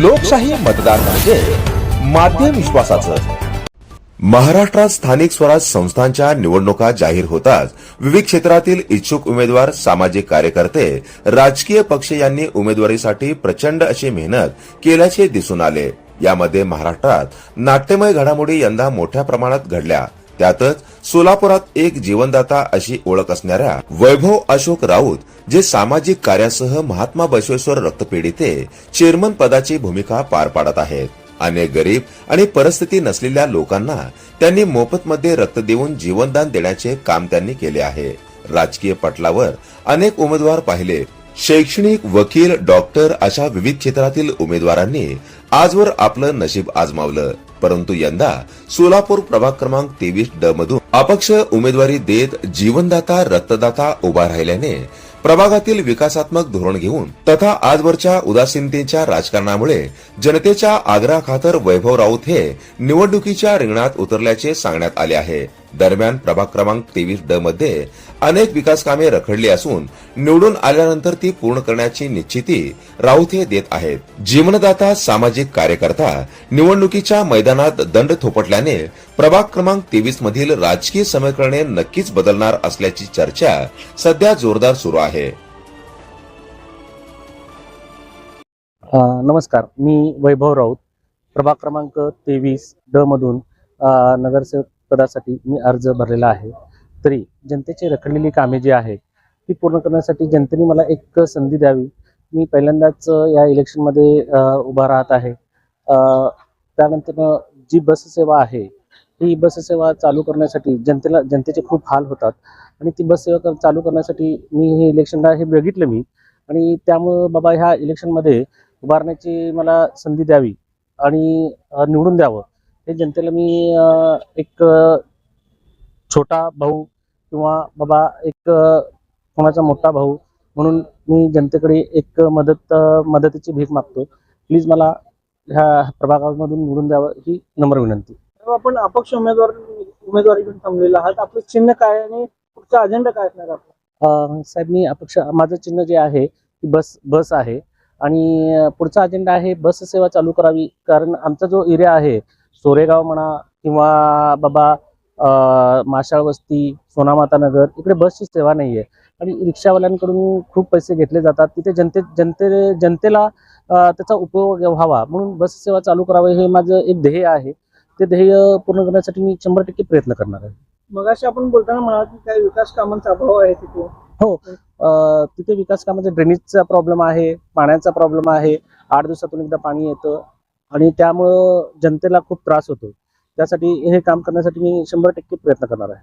लोकशाही मतदान म्हणजे माध्यम विश्वासाचं. महाराष्ट्रात स्थानिक स्वराज संस्थांच्या निवडणुका जाहीर होताच विविध क्षेत्रातील इच्छुक उमेदवार सामाजिक कार्यकर्ते राजकीय पक्ष यांनी उमेदवारीसाठी प्रचंड अशी मेहनत केल्याचे दिसून आले. यामध्ये महाराष्ट्रात नाट्यमय घडामोडी यंदा मोठ्या प्रमाणात घडल्या. त्यातच सोलापुरात एक जीवनदाता अशी ओळख असणाऱ्या वैभव अशोक राऊत जे सामाजिक कार्यासह महात्मा बसवेश्वर रक्तपेढीते चेअरमन पदाची भूमिका पार पाडत आहेत. अनेक गरीब आणि परिस्थिती नसलेल्या लोकांना त्यांनी मोफतमध्ये रक्त देऊन जीवनदान देण्याचे काम त्यांनी केले आहे. राजकीय पटलावर अनेक उमेदवार पाहिले. शैक्षणिक वकील डॉक्टर अशा विविध क्षेत्रातील उमेदवारांनी आजवर आपलं नशीब आजमावलं. परंतु यंदा सोलापूर प्रभाग क्रमांक तेवीस ड मधून अपक्ष उमेदवारी देत जीवनदाता रक्तदाता उभा राहिल्याने प्रभागातील विकासात्मक धोरण घेऊन तथा आजवरच्या उदासीनतेच्या राजकारणामुळे जनतेच्या आग्रहाखातर वैभव राऊत हे निवडणुकीच्या रिंगणात उतरल्याचे सांगण्यात आले आहे. दरम्यान प्रभाग क्रमांक तेवीस ड मध्ये अनेक विकास कामे रखडली असून निवडून आल्यानंतर ती पूर्ण करण्याची निश्चिती राऊत हे देत आहेत. जीवनदाता सामाजिक कार्यकर्ता निवडणुकीच्या मैदानात दंड थोपटल्याने प्रभाग क्रमांक तेवीस मधील राजकीय समीकरणे नक्कीच बदलणार असल्याची चर्चा सध्या जोरदार सुरू आहे. नमस्कार. मी वैभव राऊत प्रभाग क्रमांक तेवीस ड मधून नगरसेवक पदासाठी मी अर्ज भरलेला आहे. तरी जनतेची रखडलेली कामे जी आहेत ती पूर्ण करण्यासाठी जनतेने मला एक संधी द्यावी. मी पहिल्यांदाच या इलेक्शनमध्ये उभा राहत आहे. त्यानंतर जी बससेवा आहे ही बससेवा चालू करण्यासाठी जनतेला जनतेचे खूप हाल होतात. आणि ती बससेवा कर- चालू करण्यासाठी मी हे इलेक्शनला हे बघितलं मी. आणि त्यामुळं बाबा ह्या इलेक्शनमध्ये उभारण्याची मला संधी द्यावी आणि निवडून द्यावं. हे जनतेला मी एक छोटा भाऊ किंवा बाबा एक कोणाचा मोठा भाऊ म्हणून मी जनतेकडे एक मदत मदतीची भीक मागतो प्लीज मला ह्या प्रभागामधून निवडून द्यावं ही नम्र विनंती. आपण अपक्ष उमेदवार उमेदवारी घेऊन थांबलेला आहात. आपलं चिन्ह काय आणि पुढचा अजेंडा काय असणार आपला? साहेब मी अपक्ष माझं चिन्ह जे आहे ती बस बस आहे. आणि पुढचा अजेंडा आहे बस सेवा चालू करावी. कारण आमचा जो एरिया आहे सोरेगाव म्हणा किंवा बाबा माशाळ वस्ती सोनामाता नगर इकडे बसची सेवा नाही आहे आणि रिक्षावाल्यांकडून खूप पैसे घेतले जातात. तिथे जनते जनते जनतेला त्याचा उपयोग व्हावा. म्हणून बस सेवा चालू करावी हे माझं एक ध्येय आहे. ते ध्येय पूर्ण करण्यासाठी मी शंभर टक्के प्रयत्न करणार आहे. मग अशी आपण बोलताना म्हणाल की काही विकास कामांचा अभाव आहे तिथे. अ, तिथे विकास कामाचा ड्रेनेजचा प्रॉब्लेम आहे पाण्याचा प्रॉब्लेम आहे. आठ दिवसातून एकदा पाणी येतं. आणि त्यामुळं जनतेला खूप त्रास होतो. त्यासाठी हे काम करण्यासाठी मी शंभर टक्के प्रयत्न करणार आहे.